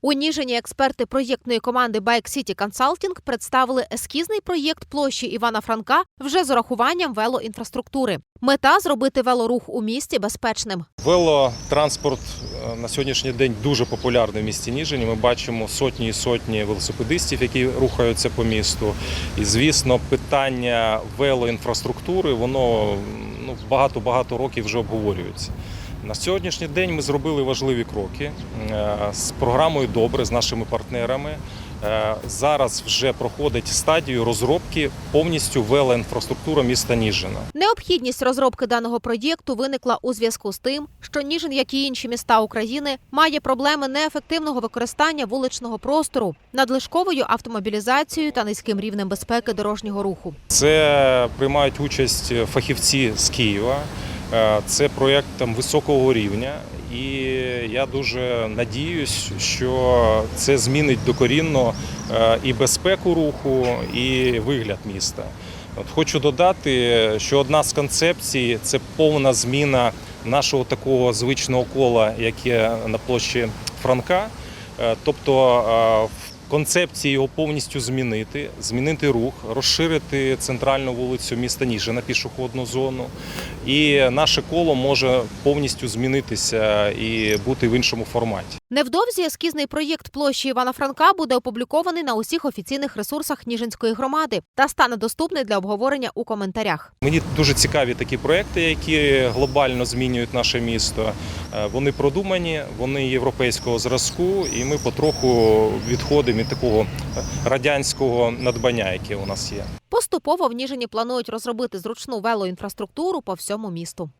У Ніжині експерти проєктної команди Bike City Consulting представили ескізний проєкт площі Івана Франка вже з урахуванням велоінфраструктури. Мета зробити велорух у місті безпечним. Велотранспорт е, на сьогоднішній день дуже популярний в місті Ніжині. Ми бачимо сотні і сотні велосипедистів, які рухаються по місту. І звісно, питання велоінфраструктури воно ну, багато-багато років вже обговорюється. На сьогоднішній день ми зробили важливі кроки е, з програмою Добре з нашими партнерами. Е, Зараз вже проходить стадію розробки повністю велоінфраструктури міста Ніжина. Необхідність розробки даного проєкту виникла у зв'язку з тим, що Ніжин, як і інші міста України, має проблеми неефективного використання вуличного простору, надлишковою автомобілізацією та низьким рівнем безпеки дорожнього руху. Це приймають участь фахівці з Києва. Е, Це проєкт там високого рівня, і я дуже надіюсь, що це змінить докорінно е, і безпеку руху, і вигляд міста. От хочу додати, що одна з концепцій це повна зміна нашого такого звичного кола, яке на площі Франка. Е, Тобто в концепції його повністю змінити, змінити рух, розширити центральну вулицю міста Ніжина, пішохідну зону. І наше коло може повністю змінитися і бути в іншому форматі. Невдовзі ескізний проєкт площі Івана Франка буде опублікований на усіх офіційних ресурсах Ніжинської громади та стане доступний для обговорення у коментарях. Мені дуже цікаві такі проекти, які глобально змінюють наше місто. Е, Вони продумані, вони європейського зразку, і ми потроху відходимо від такого радянського надбання, яке у нас є. Поступово в Ніжині планують розробити зручну велоінфраструктуру по всьому місту.